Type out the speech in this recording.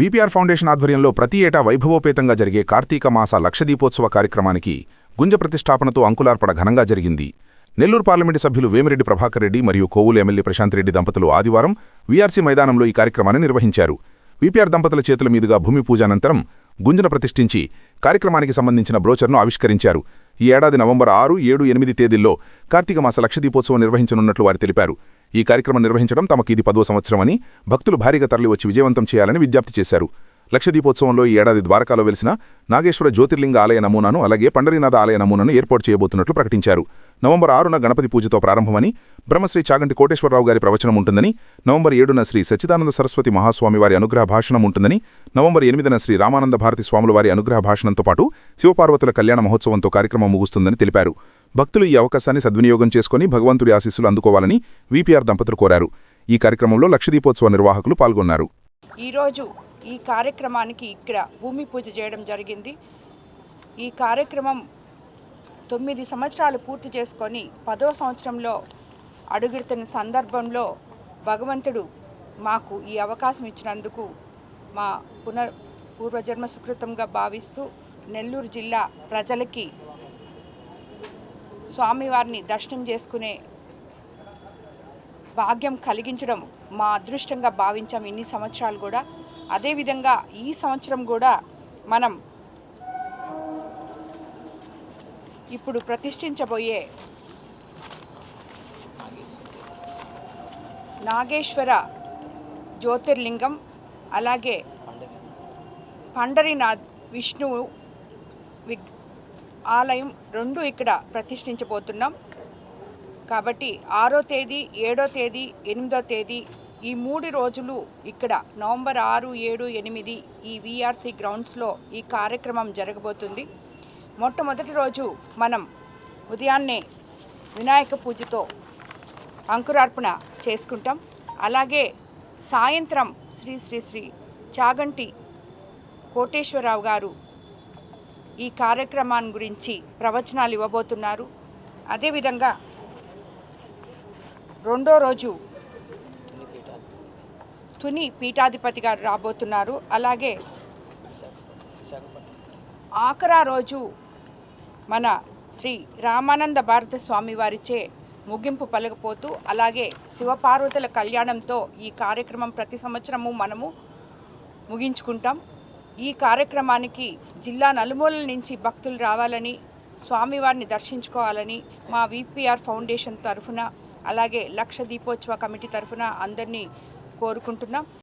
VPR foundation ఆధ్వర్యంలో ప్రతి ఏటా వైభవోపేతంగా జరిగే కార్తీక మాస లక్షదీపోత్సవ కార్యక్రమానికి గుంజ ప్రతిష్టాపనతో అంకులార్పణ ఘనంగా జరిగింది. నెల్లూరు పార్లమెంటు సభ్యులు వేమిరెడ్డి ప్రభాకర్ రెడ్డి మరియు కోవూలు ఎమ్మెల్యే ప్రశాంత్ రెడ్డి దంపతులు ఆదివారం వీఆర్సీ మైదానంలో ఈ కార్యక్రమాన్ని నిర్వహించారు. విపిఆర్ దంపతుల చేతుల మీదుగా భూమి పూజానంతరం గుంజన ప్రతిష్ఠించి కార్యక్రమానికి సంబంధించిన బ్రోచర్ను ఆవిష్కరించారు. ఈ ఏడాది నవంబర్ ఆరు ఏడు ఎనిమిది తేదీల్లో కార్తీక మాస లక్ష దీపోత్సవం నిర్వహించనున్నట్లు వారు తెలిపారు. ఈ కార్యక్రమం నిర్వహించడం తమకు ఇది పదో సంవత్సరమని భక్తులు భారీగా తరలివచ్చి విజయవంతం చేయాలని విజ్ఞప్తి చేశారు. లక్షదీపోత్సవంలో ఈ ఏడాది ద్వారకాలో వెలిసిన నాగేశ్వర జ్యోతిర్లింగ ఆలయ నమూనాను అలాగే పండరీనాథ ఆలయ నమూనాను ఏర్పాటు చేయబోతున్నట్లు ప్రకటించారు. నవంబర్ ఆరున గణపతి పూజతో ప్రారంభమని బ్రహ్మశ్రీ చాగంటి కోటేశ్వరరావు గారి ప్రవచనం ఉంటుందని నవంబర్ ఏడున శ్రీ సచ్చిదానంద సరస్వతి మహాస్వామి వారి అనుగ్రహ భాషణం ఉంటుందని నవంబర్ ఎనిమిదిన శ్రీ రామానంద భారతి స్వాముల వారి అనుగ్రహ భాషణంతో పాటు శివపార్వతుల కళ్యాణ మహోత్సవంతో కార్యక్రమం ముగుస్తుందని తెలిపారు. భక్తులు ఈ అవకాశాన్ని సద్వినియోగం చేసుకుని భగవంతుడి ఆశీస్సులు అందుకోవాలని వీపీఆర్ దంపతులు కోరారు. ఈ కార్యక్రమంలో లక్షదీపోత్సవ నిర్వాహకులు పాల్గొన్నారు. ఈరోజు ఈ కార్యక్రమానికి ఇక్కడ భూమి పూజ చేయడం జరిగింది. ఈ కార్యక్రమం తొమ్మిది సంవత్సరాలు పూర్తి చేసుకొని పదో సంవత్సరంలో అడుగుతున్న సందర్భంలో భగవంతుడు మాకు ఈ అవకాశం ఇచ్చినందుకు మా పునర్ పూర్వజన్మ సుకృతంగా భావిస్తూ నెల్లూరు జిల్లా ప్రజలకి స్వామివారిని దర్శనం చేసుకునే భాగ్యం కలిగించడం మా అదృష్టంగా భావించాం. ఇన్ని సంవత్సరాలు కూడా అదేవిధంగా ఈ సంవత్సరం కూడా మనం ఇప్పుడు ప్రతిష్ఠించబోయే నాగేశ్వర జ్యోతిర్లింగం అలాగే పండరినాథ్ విష్ణువు విగ్ ఆలయం రెండు ఇక్కడ ప్రతిష్ఠించబోతున్నాం. కాబట్టి ఆరో తేదీ ఏడో తేదీ ఎనిమిదో తేదీ ఈ మూడు రోజులు ఇక్కడ నవంబర్ ఆరు ఏడు ఎనిమిది ఈ విఆర్సి గ్రౌండ్స్లో ఈ కార్యక్రమం జరగబోతుంది. మొట్టమొదటి రోజు మనం ఉదయాన్నే వినాయక పూజతో అంకురార్పణ చేసుకుంటాం. అలాగే సాయంత్రం శ్రీ శ్రీ శ్రీ చాగంటి కోటేశ్వరరావు గారు ఈ కార్యక్రమాన్ని గురించి ప్రవచనాలు ఇవ్వబోతున్నారు. అదేవిధంగా రెండో రోజు తుని పీఠాధిపతి గారు రాబోతున్నారు. అలాగే ఆఖరా రోజు మన శ్రీ రామానంద భారత స్వామి వారిచే ముగింపు పలకపోతూ అలాగే శివపార్వతుల కళ్యాణంతో ఈ కార్యక్రమం ప్రతి సంవత్సరము మనము ముగించుకుంటాం. ఈ కార్యక్రమానికి జిల్లా నలుమూలల నుంచి భక్తులు రావాలని స్వామివారిని దర్శించుకోవాలని మా విపిఆర్ ఫౌండేషన్ తరఫున అలాగే లక్ష దీపోత్సవ కమిటీ తరఫున అందరినీ కోరుకుంటున్నాం.